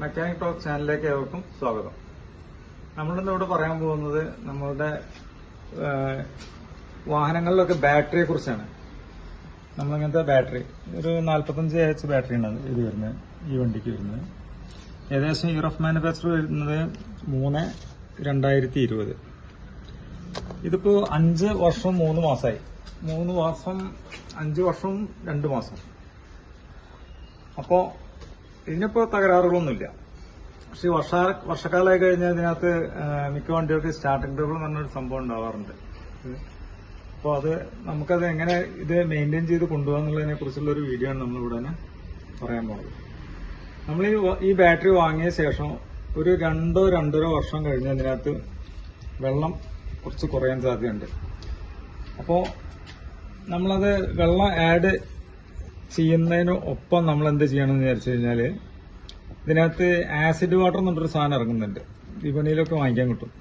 Mechanic talk ചാനലിലേക്ക് ഏവർക്കും സ്വാഗതം. നമ്മളിന്ന് ഇവിടെ പറയാൻ പോകുന്നത് നമ്മളുടെ വാഹനങ്ങളിലൊക്കെ ബാറ്ററിയെ കുറിച്ചാണ്. നമ്മളിങ്ങനത്തെ ബാറ്ററി ഒരു നാൽപ്പത്തഞ്ച് എച്ച് ബാറ്ററി ബാറ്ററിയാണ് ഇത് വരുന്നത് ഈ വണ്ടിക്ക് വരുന്നത്. ഏകദേശം ഇയർ ഓഫ് മാനുഫാക്ചർ വരുന്നത് മൂന്ന് രണ്ടായിരത്തി ഇരുപത്. ഇതിപ്പോ അഞ്ച് വർഷം മൂന്ന് മാസമായി മൂന്ന് മാസം അഞ്ച് വർഷം രണ്ട് മാസം. അപ്പോ ഇതിനിപ്പോ തകരാറുകളൊന്നുമില്ല. പക്ഷെ വർഷ വർഷക്കാലമായി കഴിഞ്ഞാൽ ഇതിനകത്ത് മിക്ക വണ്ടികൾക്ക് സ്റ്റാർട്ടിംഗ് ട്രബിൾ എന്ന് പറഞ്ഞൊരു സംഭവം ഉണ്ടാവാറുണ്ട്. അപ്പോൾ അത് നമുക്കത് എങ്ങനെ ഇത് മെയിന്റെയിൻ ചെയ്ത് കൊണ്ടുപോകാന്നുള്ളതിനെ കുറിച്ചുള്ള ഒരു വീഡിയോ ആണ് നമ്മൾ ഇവിടെ തന്നെ പറയാൻ പോകുന്നത്. നമ്മൾ ഈ ഈ ബാറ്ററി വാങ്ങിയ ശേഷം ഒരു രണ്ടോ രണ്ടര വർഷം കഴിഞ്ഞ് അതിനകത്ത് വെള്ളം കുറച്ച് കുറയാൻ സാധ്യതയുണ്ട്. അപ്പോൾ നമ്മളത് വെള്ളം ആഡ് ചെയ്യുന്നതിന് ഒപ്പം നമ്മൾ എന്ത് ചെയ്യണമെന്ന് വിചാരിച്ചു കഴിഞ്ഞാൽ ഇതിനകത്ത് ആസിഡ് വാട്ടർ എന്നിട്ടൊരു സാധനം ഇറങ്ങുന്നുണ്ട്. വിപണിയിലൊക്കെ വാങ്ങിക്കാൻ കിട്ടും.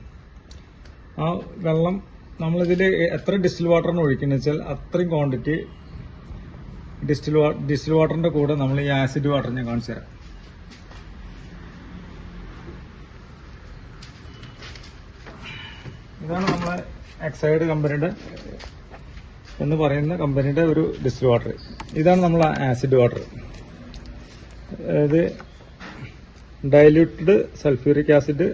ആ വെള്ളം നമ്മളിതിൽ എത്ര ഡിസ്റ്റിൽ വാട്ടറിന് ഒഴിക്കുന്നത് വെച്ചാൽ അത്രയും ക്വാണ്ടിറ്റി ഡിസ്റ്റിൽ വാ ഡിസ്റ്റിൽ വാട്ടറിന്റെ കൂടെ നമ്മൾ ഈ ആസിഡ് വാട്ടർ ഞാൻ കാണിച്ചു തരാം. ഇതാണ് നമ്മളെ എക്സൈഡ് കമ്പനിയുടെ എന്ന് പറയുന്ന കമ്പനിയുടെ ഒരു ഡിസ്റ്റിൽ വാട്ടർ ഇതാണ് നമ്മൾ ആസിഡ് വാട്ടർ അതായത് ഡൈല്യൂട്ടഡ് സൾഫ്യൂരിക് ആസിഡ്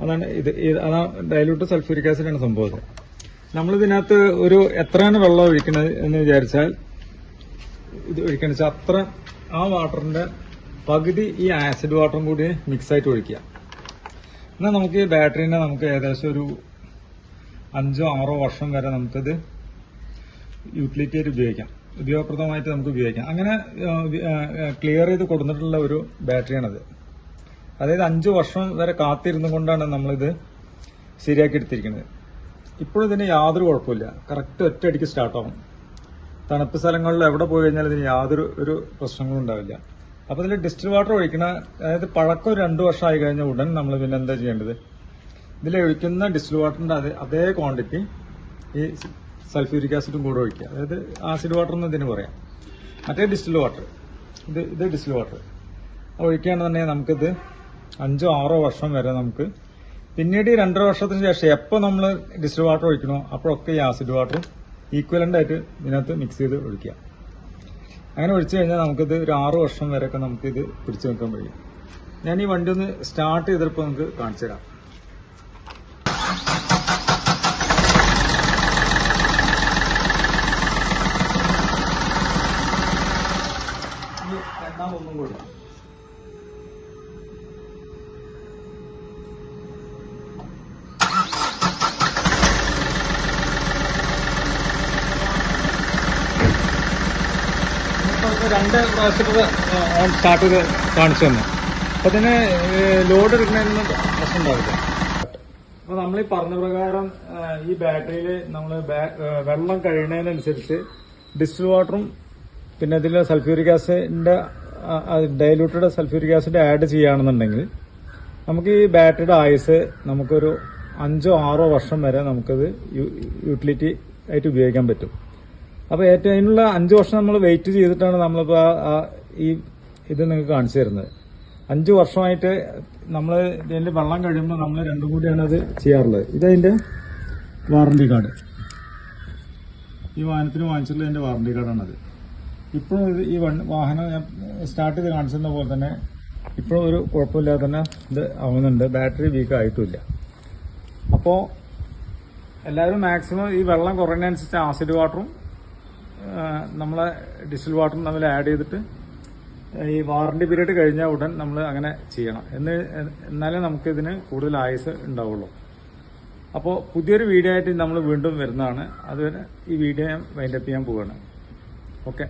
അതാണ് ഇത് അതാണ് ഡൈല്യൂട്ടഡ് സൾഫ്യൂരിക് ആസിഡാണ് സംഭവം നമ്മൾ ഇതിനകത്ത് ഒരു എത്രയാണ് വെള്ളം ഒഴിക്കുന്നത് എന്ന് വിചാരിച്ചാൽ ഇത് ഒഴിക്കണ അത്ര ആ വാട്ടറിന്റെ പകുതി ഈ ആസിഡ് വാട്ടറും കൂടി മിക്സ് ആയിട്ട് ഒഴിക്കുക. എന്നാൽ നമുക്ക് ഈ ബാറ്ററീനെ നമുക്ക് ഏകദേശം ഒരു അഞ്ചോ ആറോ വർഷം വരെ നമുക്കത് യൂട്ടിലിറ്റി ആയിട്ട് ഉപയോഗിക്കാം. ഉപയോഗപ്രദമായിട്ട് നമുക്ക് ഉപയോഗിക്കാം. അങ്ങനെ ക്ലിയർ ചെയ്ത് കൊടുത്തിട്ടുള്ള ഒരു ബാറ്ററിയാണത്. അതായത് അഞ്ച് വർഷം വരെ കാത്തിരുന്നു കൊണ്ടാണ് നമ്മളിത് ശരിയാക്കി എടുത്തിരിക്കുന്നത്. ഇപ്പോഴും ഇതിന് യാതൊരു കുഴപ്പമില്ല. കറക്റ്റ് ഒറ്റയടിക്ക് സ്റ്റാർട്ടാവും തണുപ്പ് സ്ഥലങ്ങളിൽ എവിടെ പോയി കഴിഞ്ഞാൽ ഇതിന് യാതൊരു ഒരു പ്രശ്നങ്ങളും ഉണ്ടാവില്ല. അപ്പോൾ ഇതിൽ ഡിസ്റ്റിൽ വാട്ടർ ഒഴിക്കണ അതായത് പഴക്കം രണ്ടു വർഷമായി കഴിഞ്ഞ ഉടൻ നമ്മൾ പിന്നെ എന്താ ചെയ്യേണ്ടത്? ഇതിൽ ഒഴിക്കുന്ന ഡിസ്റ്റിൽ വാട്ടറിന്റെ അതേ അതേ ക്വാണ്ടിറ്റി ഈ സൾഫ്യൂരിക് ആസിഡും കൂടെ ഒഴിക്കുക. അതായത് ആസിഡ് വാട്ടർ എന്ന് ഇതിന് പറയാം. മറ്റേ ഡിസ്റ്റിൽ വാട്ടർ ഇത് ഇത് ഡിസ്റ്റിൽ വാട്ടർ ഒഴിക്കുകയാണെന്നുണ്ടെങ്കിൽ നമുക്കിത് അഞ്ചോ ആറോ വർഷം വരെ നമുക്ക് പിന്നീട് ഈ രണ്ടര വർഷത്തിന് ശേഷം എപ്പോൾ നമ്മൾ ഡിസ്റ്റിൽ വാട്ടർ ഒഴിക്കണോ അപ്പോഴൊക്കെ ഈ ആസിഡ് വാട്ടറും ഈക്വലന്റ് ആയിട്ട് ഇതിനകത്ത് മിക്സ് ചെയ്ത് ഒഴിക്കുക. അങ്ങനെ ഒഴിച്ചു കഴിഞ്ഞാൽ നമുക്കിത് ഒരു ആറു വർഷം വരെയൊക്കെ നമുക്കിത് പിടിച്ചു നിൽക്കാൻ കഴിയും. ഞാൻ ഈ വണ്ടി ഒന്ന് സ്റ്റാർട്ട് ചെയ്തപ്പോൾ നമുക്ക് കാണിച്ചു തരാം രണ്ടാമതൊന്നും കൂടെ. രണ്ട് പ്രാവശ്യത്തെ ഓൺ സ്റ്റാർട്ട് ചെയ്ത് കാണിച്ചു തന്നെ. അപ്പൊ ഇതിന് ലോഡ് എടുക്കുന്നതിന് പ്രശ്നം ഉണ്ടാവില്ല. അപ്പൊ നമ്മൾ ഈ പറഞ്ഞ പ്രകാരം ഈ ബാറ്ററിയിൽ നമ്മൾ വെള്ളം കഴിയുന്നതിനനുസരിച്ച് ഡിസ്റ്റിൽ വാട്ടറും പിന്നെ ഇതിൽ സൾഫ്യൂരിക് ആസിഡിന്റെ ഡൈലൂട്ടഡ് സൾഫ്യൂരിക് ആസിഡ് ആഡ് ചെയ്യുകയാണെന്നുണ്ടെങ്കിൽ നമുക്ക് ഈ ബാറ്ററിയുടെ ആയുസ് നമുക്കൊരു അഞ്ചോ ആറോ വർഷം വരെ നമുക്കത് യൂട്ടിലിറ്റി ആയിട്ട് ഉപയോഗിക്കാൻ പറ്റും. അപ്പോൾ ഏറ്റവും അതിനുള്ള അഞ്ച് വർഷം നമ്മൾ വെയിറ്റ് ചെയ്തിട്ടാണ് നമ്മളിപ്പോൾ ഈ ഇത് നിങ്ങൾക്ക് കാണിച്ചു തരുന്നത്. അഞ്ച് വർഷമായിട്ട് നമ്മൾ ഇതിന്റെ വെള്ളം കഴിയുമ്പോൾ നമ്മൾ രണ്ടും കൂടിയാണ് അത് ചെയ്യാറുള്ളത്. ഇതതിന്റെ വാറണ്ടി കാർഡ് ഈ വാഹനത്തിന് വാങ്ങിച്ചിട്ടുള്ള എന്റെ വാറണ്ടി കാർഡാണത് ഇപ്പോഴും ഈ വാഹനം ഞാൻ സ്റ്റാർട്ട് ചെയ്ത് കാണിച്ചിരുന്ന പോലെ തന്നെ ഇപ്പോഴും ഒരു കുഴപ്പമില്ലാതെ തന്നെ ഇത് ആവുന്നുണ്ട്. ബാറ്ററി വീക്ക് ആയിട്ടുമില്ല അപ്പോൾ എല്ലാവരും മാക്സിമം ഈ വെള്ളം കുറയുന്നതനുസരിച്ച് ആസിഡ് വാട്ടറും നമ്മളെ ഡിസ്റ്റിൽ വാട്ടറും തമ്മിൽ ആഡ് ചെയ്തിട്ട് ഈ വാറണ്ടി പീരീഡ് കഴിഞ്ഞ ഉടൻ നമ്മൾ അങ്ങനെ ചെയ്യണം. എന്ന് എന്നാലേ നമുക്കിതിന് കൂടുതൽ ആയുസ് ഉണ്ടാവുള്ളൂ. അപ്പോൾ പുതിയൊരു വീഡിയോ ആയിട്ട് നമ്മൾ വീണ്ടും വരുന്നതാണ്. അതുവരെ ഈ വീഡിയോ ഞാൻ വൈൻഡപ്പ് ചെയ്യാൻ പോവുകയാണ്. ഓക്കെ